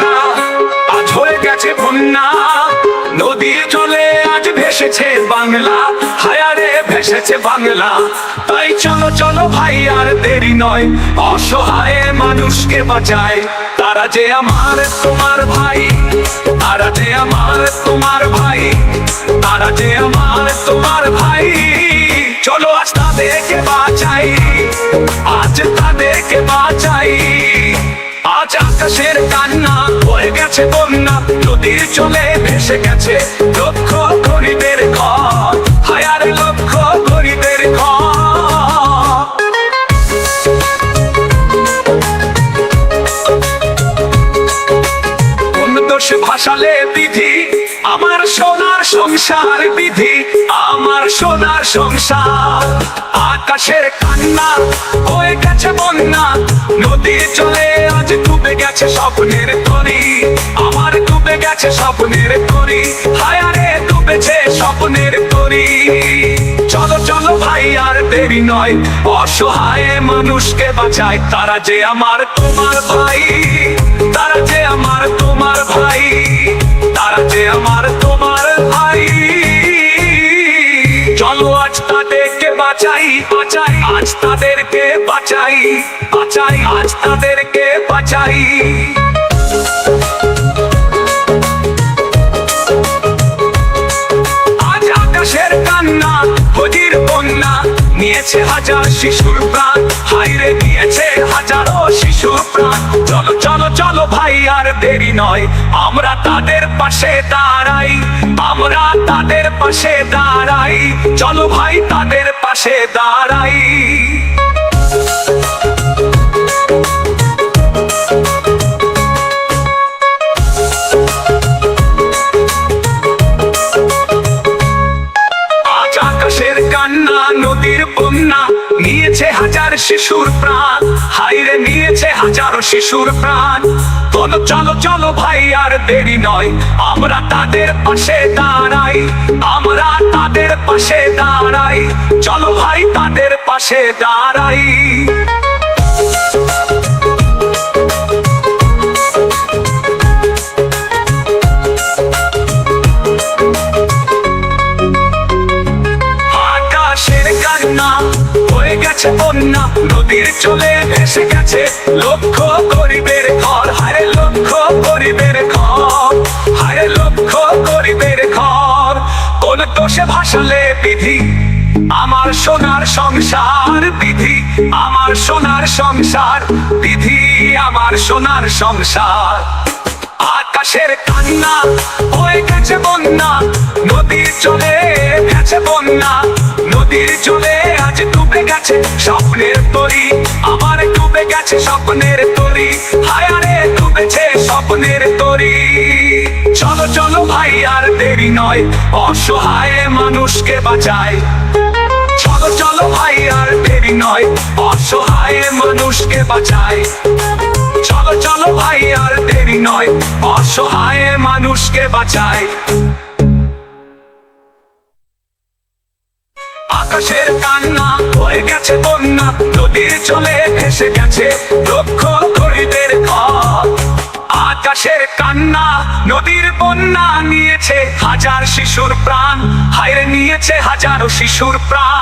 বন্যা আজ হয়ে গেছে বন্যা। নদীর জলে আজ ভেসেছে বাংলা। হায়ারে ভেসেছে বাংলা। তাই চলো চলো ভাই, আর দেরি নয়। অসহায় মানুষকে বাঁচায়। তারা যে আমার, তোমার ভাই। তারা যে আমার, তোমার ভাই। তারা যে আমার, তোমার ভাই। চলো, আজ তাদেরকে বাঁচাই। আজ তাদেরকে বাঁচাই। আজ আকাশের কান ভাসালে বিধি, আমার সোনার সংসার বিধি, আমার সোনার সংসার। আকাশের কান্না হয়ে গেছে বন্যা নদী চলে আজ ডুবে গেছে স্বপ্নের তরি আমার ডুবে গেছে স্বপ্নের তরি হায়ারে ডুবেছে স্বপ্নের তরি চলো চলো ভাই, আর দেরি নয়, অসহায় মানুষকে বাঁচায় তারা যে আমার তোমার ভাই, তারা যে আমার তোমার বাঁচাই বাঁচাই, আজ তাদেরকে বাঁচাই বাঁচাই, আজ তাদেরকে বাঁচাই। আজ আকাশের কান্না হজির বন্যা, নিয়েছে হাজার শিশুর প্রাণ হাইরে হাজারো শিশুর প্রাণ। চলো চলো চলো ভাই, আর দেরি নয়, আমরা তাদের পাশে দাঁড়াই, আমরা তাদের পাশে দাঁড়াই। চলো ভাই, তাদের পাশে দাঁড়াই। নদীর বন্যা নিয়েছে হাজার শিশুর প্রাণ। হাইরে নিয়েছে হাজারো শিশুর প্রাণ। চলো চলো চলো ভাই, আর দেরি নয়। আমরা তাদের পাশে দাঁড়াই। আমরা তাদের পাশে দাঁড়াই। চলো ভাই, তাদের পাশে দাঁড়াই। হয়ে গেছে বন্যা, নদীর চলে ভেসে গেছে লক্ষ গরিবের ঘর। হায় লক্ষ গরিবের ঘর, হায় লক্ষ গরিবের ঘর। কোন দোষে ভাসালে বিধি? আমার সোনার সংসার বিধি, আমার সোনার সংসার বিধি, আমার সোনার সংসার। আকাশের কান্না, হয়ে গেছে বন্যা, নদীর চলে বন্যা। নদীর চলে আজ ডুবে গেছে স্বপ্নের তরি। আমার ডুবে গেছে স্বপ্নের তরি। হায়ারে ডুবেছে স্বপ্নের তরি। চলো চলো ভাই, আর দেরি নয়, অসহায় মানুষকে বাঁচায় চলো চলো ভাই, আর দেরি নয়, অসহায় মানুষকে বাঁচায় চলো চলো ভাই, আর দেরি নয়, অসহায় মানুষকে বাঁচায় আকাশের কান্না হয়ে গেছে বন্যা, নদীর চলে ভেসে গেছে লক্ষ গরিবের আকাশের কান্না, নদীর বন্যা নিয়েছে হাজার শিশুর প্রাণ, হায়রে নিয়েছে হাজারো শিশুর প্রাণ।